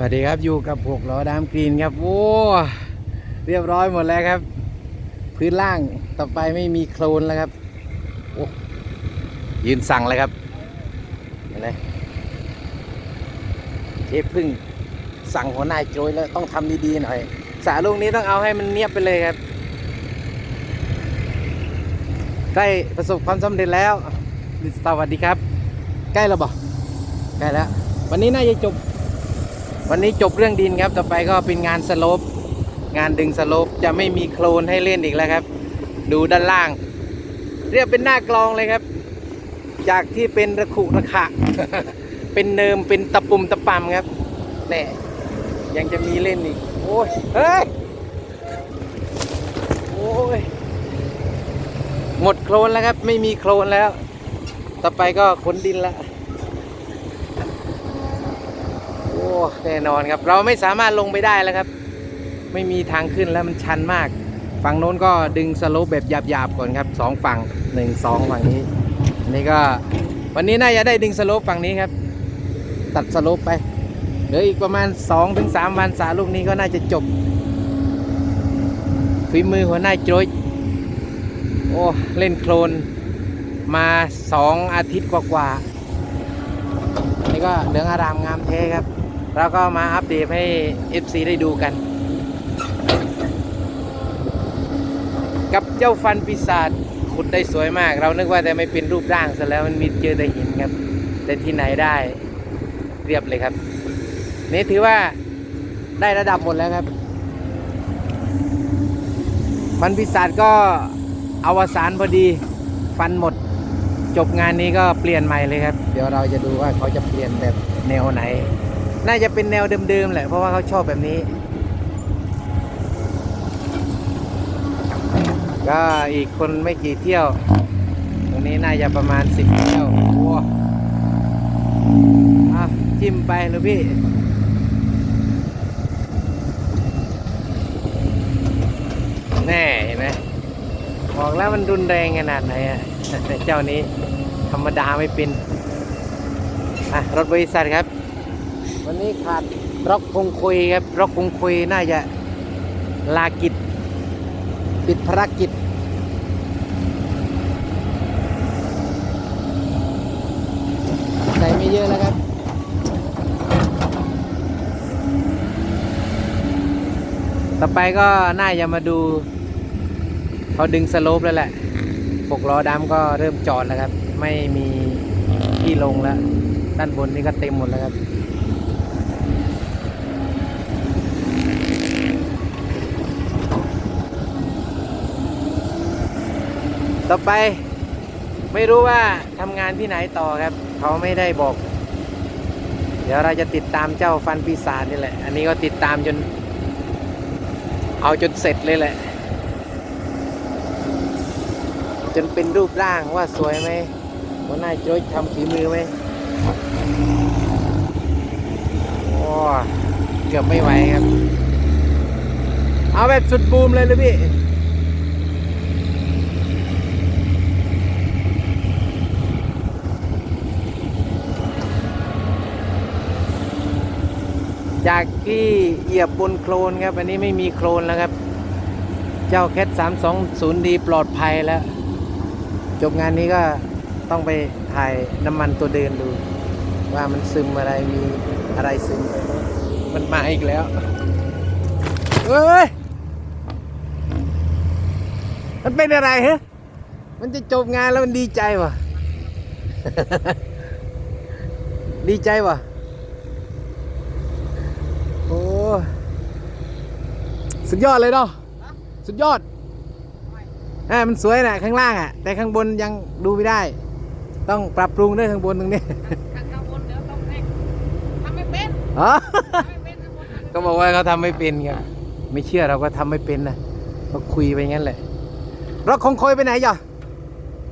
สวัสดีครับอยู่กับหกล้อดามกรีนครับโอ้เรียบร้อยหมดแล้วครับ พื้นล่างต่อไปไม่มีโคลนแล้วครับโอ้ยืนสั่งเลยครับเห็นไหมเชฟพึ่งสั่งหัวหน้าโจยแล้วต้องทำดีๆหน่อย สาลูกนี้ต้องเอาให้มันเนียบไปเลยครับ ใกล้ประสบความสำเร็จแล้ว สวัสดีครับ ใกล้แล้วบ่ใกล้แล้ว วันนี้น่าจะจบ วันนี้จบเรื่องดินครับ ต่อไปก็เป็นงานสลปงานดึงสลปจะไม่มีโคลนให้เล่นอีกแล้วครับ ดูด้านล่าง เรียกเป็นหน้ากลองเลยครับ จากที่เป็นระขุระขะ เป็นเนิมเป็นตะปุ่มตะปำครับแน่ยังจะมีเล่นอีก โอ้ย เฮ้ย โอ้ย หมดโคลนแล้วครับ ไม่มีโคลนแล้ว ต่อไปก็ขนดินละ โอ้ แน่นอนครับ เราไม่สามารถลงไปได้แล้วครับ ไม่มีทางขึ้นแล้วมันชันมาก ฝั่งโน้นก็ดึงสโลปแบบหยาบๆก่อนครับสองฝั่งหนึ่งสองฝั่งนี้อันนี้ก็วันนี้น่าจะได้ดึงสโลปฝั่งนี้ครับ ตัดสโลปไปเหลืออีกประมาณ 2-3ถึงวันสาลูกนี้ก็น่าจะจบฝีมือหัวหน้าโจยโอ้เล่นโคลนมาสองอาทิตย์กว่าๆนี่ก็เหลืองอารามงามเทครับ แล้วก็มาอัปเดตให้ FC ได้ดูกัน กับเจ้าฟันปีศาจขุดได้สวยมาก เรานึกว่าแต่ไม่เป็นรูปร่างซะแล้วมันมีเจอแต่หินครับ แต่ที่ไหนได้เรียบเลยครับ นี่ถือว่าได้ระดับหมดแล้วครับ ฟันปีศาจก็อวสานพอดีฟันหมด จบงานนี้ก็เปลี่ยนใหม่เลยครับ เดี๋ยวเราจะดูว่าเขาจะเปลี่ยนแบบแนวไหน น่าจะเป็นแนวเดิมๆแหละ เพราะว่าเขาชอบแบบนี้ ก็อีกคนไม่กี่เที่ยว ตรงนี้น่าจะประมาณสิบเที่ยวโอ้อะจิ้มไปเลยพี่แน่เห็นไหมบอกแล้วมันรุนแรงขนาดไหนอะแต่เจ้านี้ธรรมดาไม่เป็นอะรถบริษัทครับ วันนี้ขาดร็อกคงคุยครับร็อกคงคุยน่าจะลากิจปิดภารกิจใส่ไม่เยอะแล้วครับต่อไปก็น่าจะมาดูเขาดึงสโลปแล้วแหละปกล้อดำก็เริ่มจอดแล้วครับ ไม่มีที่ลงแล้ว ด้านบนนี่ก็เต็มหมดแล้วครับ ต่อไปไม่รู้ว่าทำงานที่ไหนต่อครับ เขาไม่ได้บอก เดี๋ยวเราจะติดตามเจ้าฟันปีศาจนี่แหละ อันนี้ก็ติดตามจน เอาจนเสร็จเลยแหละ จนเป็นรูปร่างว่าสวยไหมหัวหน้าโจ้ทำฝีมือไหมโอ้เกือบไม่ไหวครับ เอาแบบสุดบูมเลยเลยพี่ จากที่เหยียบบนโคลนครับ อันนี้ไม่มีโคลนแล้วครับ เจ้าแคท320ดีปลอดภัยแล้ว จบงานนี้ก็ต้องไปถ่ายน้ำมันตัวเดินดู ว่ามันซึมอะไรมีอะไรซึมไปมันมาอีกแล้วเฮ้ย มันเป็นอะไรฮะ มันจะจบงานแล้วมันดีใจวะ ดีใจวะโอ้ สุดยอดเลยเนาะสุดยอดอ่ามันสวยนะข้างล่างอะ แต่ข้างบนยังดูไม่ได้ ต้องปรับปรุงด้วยข้างบนตรงนี้ข้างข้างบนเดี๋ยวต้องให้ทำไม่เป็นอ๋อทำไม่เป็นข้างบนนะก็บอกว่าเขาทำไม่เป็นไงไม่เชื่อเราก็ทำไม่เป็นนะก็คุยไปงั้นแหละรถคงคุยไปไหนจ้ะ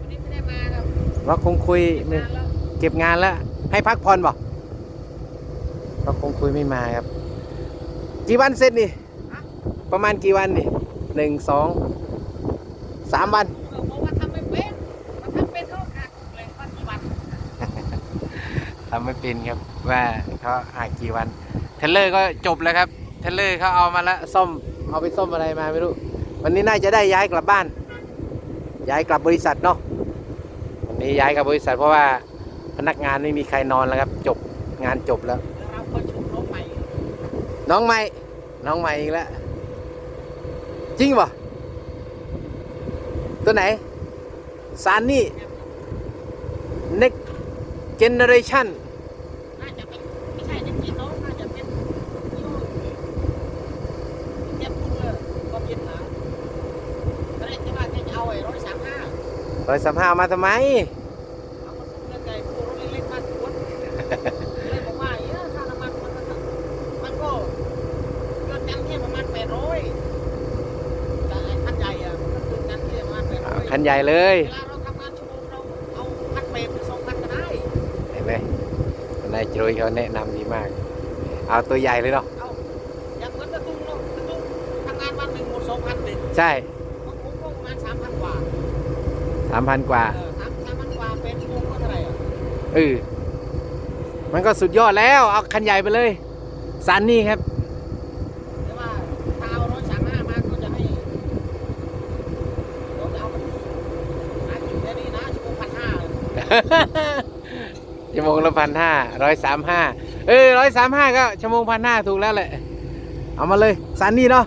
วันนี้ไม่ได้มาครับรถคงคุยมาเนี่ยแล้วเก็บงานแล้ว ให้พักผ่อนบ่รถคงคุยไม่มาครับ กี่วันเสร็จนี่ ประมาณกี่วันนี่หนึ่งสองสามวันเออบอกว่าทำไม่เป็นมันทำเป็นเขาขาดเลยปัจจุบันทำไม่เป็นครับว่าเขาหากี่วันเทรลเลอร์ก็จบแล้วครับเทรลเลอร์เขาเอามาแล้วซ่อมเอาไปซ่อมอะไรมาไม่รู้ วันนี้น่าจะได้ย้ายกลับบ้าน ย้ายกลับบริษัทเนาะวันนี้ย้ายกลับบริษัทเพราะว่าพนักงานไม่มีใครนอนแล้วครับ จบงานจบแล้วแล้วเราก็ชุบรถใหม่น้องใหม่น้องใหม่อีกแล้ว จริงป่ะตัวไหนซานนี่ next generation น่าจะเป็นไม่ใช่เด็กจีนน้องน่าจะเป็นยูเจ็บคุณเลยก็เย็นหนาวตอนแรกที่ว่าแกจะเอาไอ้ร้อยสามห้าร้อยสามห้ามาทำไม คันใหญ่เลยเวลาเราทำงานชั่วโมงเราเอาพันเปรมหรือสองพันก็ได้ เห็นไหมนายจรุยเขาแนะนำดีมาก เอาตัวใหญ่เลยเนาะเอาอย่างเหมือนกระตุ้งเนาะกระตุ้งทำงานวันหนึ่งหมดสองพันหนึ่งใช่ของผมก็ประมาณสามพันกว่าสามพันกว่าเออสามสามพันกว่าเป็นชั่วโมงก็เท่าไหร่อะเออมันก็สุดยอดแล้ว เอาคันใหญ่ไปเลยซันนี่ครับ แต่ว่าถ้าเอาร้อยสามห้ามาก็จะให้เราจะเอามันหากินแค่นี้นะชั่วโมงพันห้า ชั่วโมงละพันห้าร้อยสามห้าเออร้อยสามห้าก็ชั่วโมงพันห้าถูกแล้วแหละ เอามาเลยซันนี่เนาะ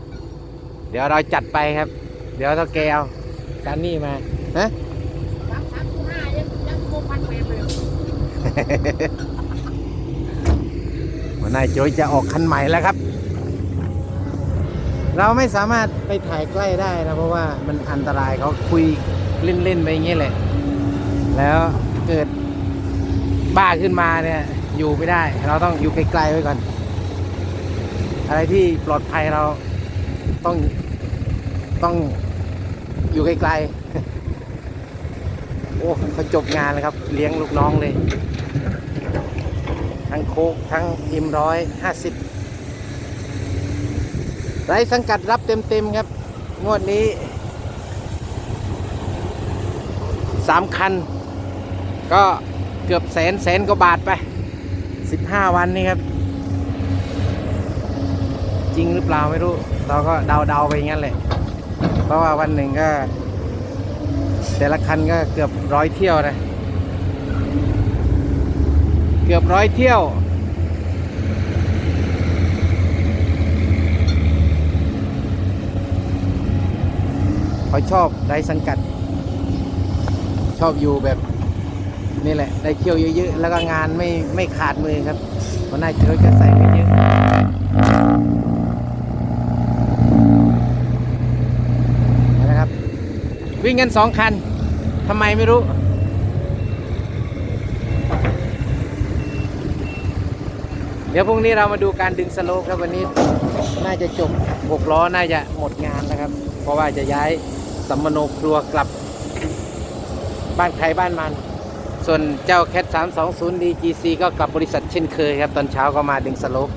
เดี๋ยวเราจัดไปครับ เดี๋ยวเท่าแกเอาซันนี่มาฮะสามสามชั่วห้ายังยังชั่วโมงพันเปรมเลยวันนายโจยจะออกคันใหม่แล้วครับ เราไม่สามารถไปถ่ายใกล้ได้นะเพราะว่ามันอันตรายเขาคุยเล่นๆไปอย่างนี้แหละ แล้ว เกิดบ้าขึ้นมาเนี่ยอยู่ไม่ได้ เราต้องอยู่ไกลๆไว้ก่อน อะไรที่ปลอดภัยเราต้องต้องอยู่ไกลๆ โอ้เขาจบงานแล้วครับ เลี้ยงลูกน้องเลย ทั้งโคกทั้งอิมร้อยห้าสิบไรสังกัดรับเต็มๆครับ งวดนี้สามคัน ก็เกือบแสนแสนกว่าบาทไปสิบห้าวันนี้ครับ จริงหรือเปล่าไม่รู้ เราก็เดาๆไปอย่างนั้นเลยเพราะว่าวันหนึ่งก็ แต่ละคันก็เกือบร้อยเที่ยวนะ เกือบร้อยเที่ยวเขาชอบไร้สังกัด ชอบอยู่แบบ นี่แหละ ได้เที่ยวเยอะๆ แล้วก็งานไม่ไม่ขาดมือครับวันหน้าเจอจะใส่ไม่เยอะนะครับ วิ่งกันสองคันทำไมไม่รู้เดี๋ยวพรุ่งนี้เรามาดูการดึงสโลปครับวันนี้ น่าจะจบ6ล้อน่าจะหมดงานนะครับ เพราะว่าจะย้ายสัมมโนครัวกลับ บ้านใครบ้านมัน ส่วนเจ้าแคท320 DGC ก็กลับบริษัทเช่นเคยครับ ตอนเช้าก็มาดึงสโลป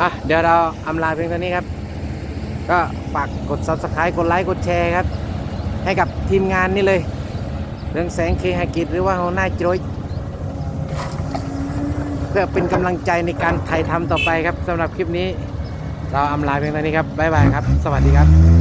อะเดี๋ยวเราอำลาเพียงเท่านี้ครับ ก็ฝากกด subscribe กดไลค์ กดแชร์ครับ ให้กับทีมงานนี่เลย เรื่องแสงเคหกิจหรือว่าหัวหน้าโจยเพื่อเป็นกำลังใจในการถ่ายทำต่อไปครับสำหรับคลิปนี้ เราอำลาเพียงเท่านี้ครับบ๊ายบายครับ สวัสดีครับ